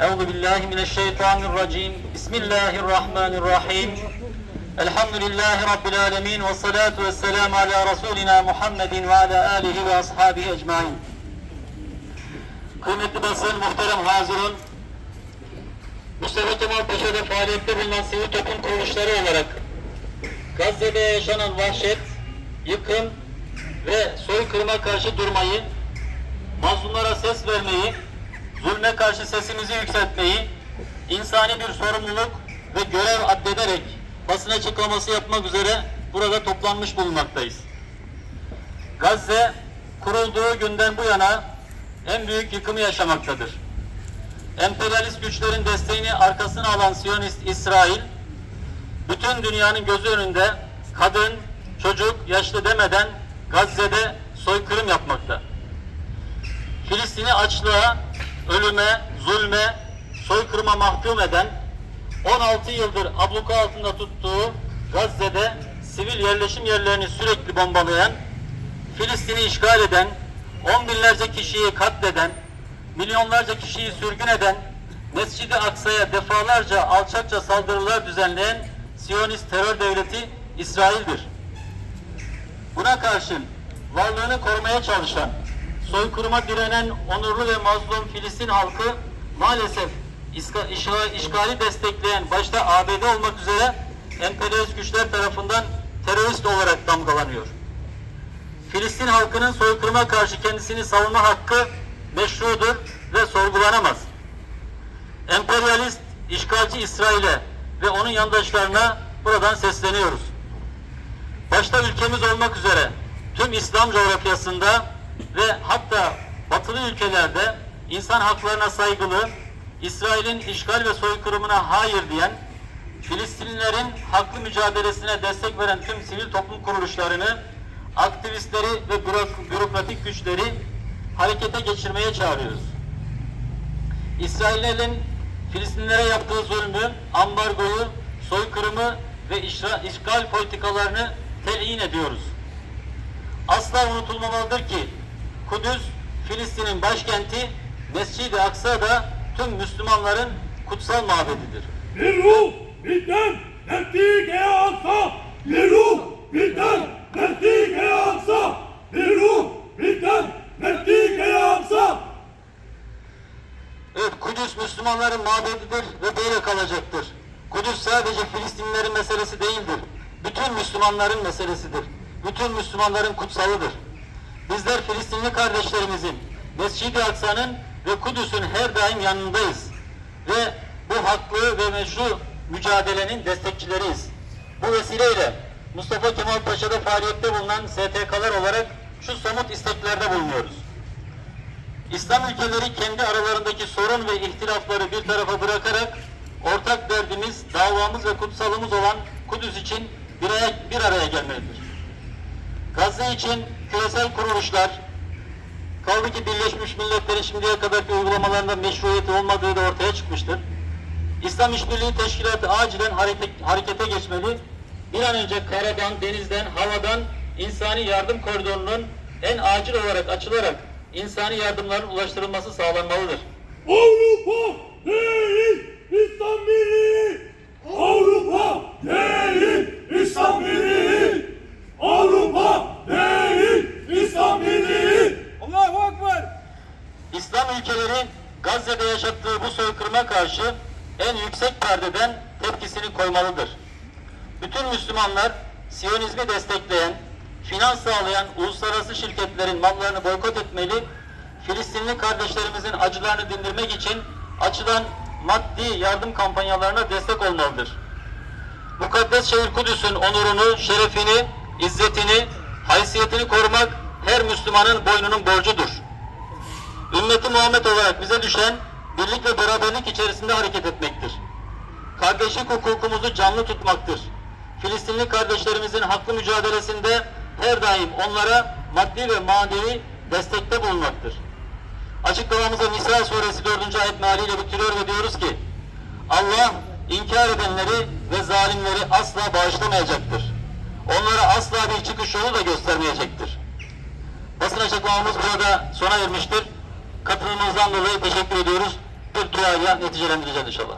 Euzu billahi mineşşeytanirracim. Bismillahirrahmanirrahim. Elhamdülillahi rabbil alamin ve salatu vesselam ala rasulina Muhammedin ve ala alihi ve ashabihi ecmaîn. Kıymetli basın, muhterem hazırın, Mustafa Kemal Paşa'da faaliyette bulunan sivil toplum kuruluşları olarak Gazze'de yaşanan vahşet, yıkım ve soykırıma karşı durmayı, mazlumlara ses vermeyi, zulme karşı sesimizi yükseltmeyi, insani bir sorumluluk ve görev addederek basın açıklaması yapmak üzere burada toplanmış bulunmaktayız. Gazze kurulduğu günden bu yana en büyük yıkımı yaşamaktadır. Emperyalist güçlerin desteğini arkasına alan Siyonist İsrail, bütün dünyanın gözü önünde kadın, çocuk, yaşlı demeden Gazze'de soykırım yapmakta. Filistin'i açlığa, ölüme, zulme, soykırıma mahkum eden 16 yıldır abluka altında tuttuğu Gazze'de sivil yerleşim yerlerini sürekli bombalayan, Filistin'i işgal eden, on binlerce kişiyi katleden, milyonlarca kişiyi sürgün eden, Mescid-i Aksa'ya defalarca alçakça saldırılar düzenleyen Siyonist terör devleti İsrail'dir. Buna karşın varlığını korumaya çalışan, soykırıma direnen onurlu ve mazlum Filistin halkı maalesef işgali destekleyen başta ABD olmak üzere emperyalist güçler tarafından terörist olarak damgalanıyor. Filistin halkının soykırıma karşı kendisini savunma hakkı meşrudur ve sorgulanamaz. Emperyalist, işgalci İsrail'e ve onun yandaşlarına buradan sesleniyoruz. Başta ülkemiz olmak üzere tüm İslam coğrafyasında ve hatta batılı ülkelerde insan haklarına saygılı, İsrail'in işgal ve soykırımına hayır diyen, Filistinlilerin haklı mücadelesine destek veren tüm sivil toplum kuruluşlarını, aktivistleri ve bürok- bürokratik güçleri harekete geçirmeye çağırıyoruz. İsraillerin Filistinlilere yaptığı zulmü, ambargoyu, soykırımı ve işgal politikalarını telin ediyoruz. Asla unutulmamalıdır ki Kudüs, Filistin'in başkenti, Mescid-i Aksa da tüm Müslümanların kutsal mabedidir. Bir ruh bizden Mescid-i Aksa, bir ruh bizden Mescid-i Aksa, bir ruh bizden Mescid-i Aksa. Evet, Kudüs Müslümanların mabedidir ve böyle kalacaktır. Kudüs sadece Filistinlerin meselesi değildir. Bütün Müslümanların meselesidir. Bütün Müslümanların kutsalıdır. Bizler Filistinli kardeşlerimizin, Mescid-i Aksa'nın ve Kudüs'ün her daim yanındayız. Ve bu haklı ve meşru mücadelenin destekçileriyiz. Bu vesileyle Mustafa Kemal Paşa'da faaliyette bulunan STK'lar olarak şu somut isteklerde bulunuyoruz. İslam ülkeleri kendi aralarındaki sorun ve ihtilafları bir tarafa bırakarak ortak derdimiz, davamız ve kutsalımız olan Kudüs için bir araya, bir araya gelmelidir. Gazze için küresel kuruluşlar, kaldı ki Birleşmiş Milletler'in şimdiye kadarki uygulamalarında meşruiyeti olmadığı da ortaya çıkmıştır. İslam İşbirliği Teşkilatı acilen hareket, harekete geçmeli. Bir an önce karadan, denizden, havadan insani yardım koridorunun en acil olarak açılarak insani yardımların ulaştırılması sağlanmalıdır. Avrupa değil İslam Birliği Avrupa değil İslam Birliği Avrupa değil İslam Birliği Allahu Ekber İslam ülkeleri Gazze'de yaşattığı bu soykırıma karşı en yüksek perdeden tepkisini koymalıdır. Bütün Müslümanlar Siyonizmi destekleyen, finans sağlayan uluslararası şirketlerin mallarını boykot etmeli, Filistinli kardeşlerimizin acılarını dindirmek için açılan maddi yardım kampanyalarına destek olmalıdır. Mukaddes şehir Kudüs'ün onurunu, şerefini, izzetini, haysiyetini korumak her Müslümanın boynunun borcudur. Ümmeti Muhammed olarak bize düşen birlik ve beraberlik içerisinde hareket etmektir. Kardeşlik hukukumuzu canlı tutmaktır. Filistinli kardeşlerimizin haklı mücadelesinde her daim onlara maddi ve manevi destekte bulunmaktır. Açıklamamızı Nisa suresi 4. ayet mealiyle bitiriyor ve diyoruz ki Allah inkar edenleri ve zalimleri asla bağışlamayacaktır. Onlara asla bir çıkış yolu da göstermeyecektir. Basın açıklamamız burada sona ermiştir. Katılımınızdan dolayı teşekkür ediyoruz. bir duayla neticelendireceğiz inşallah.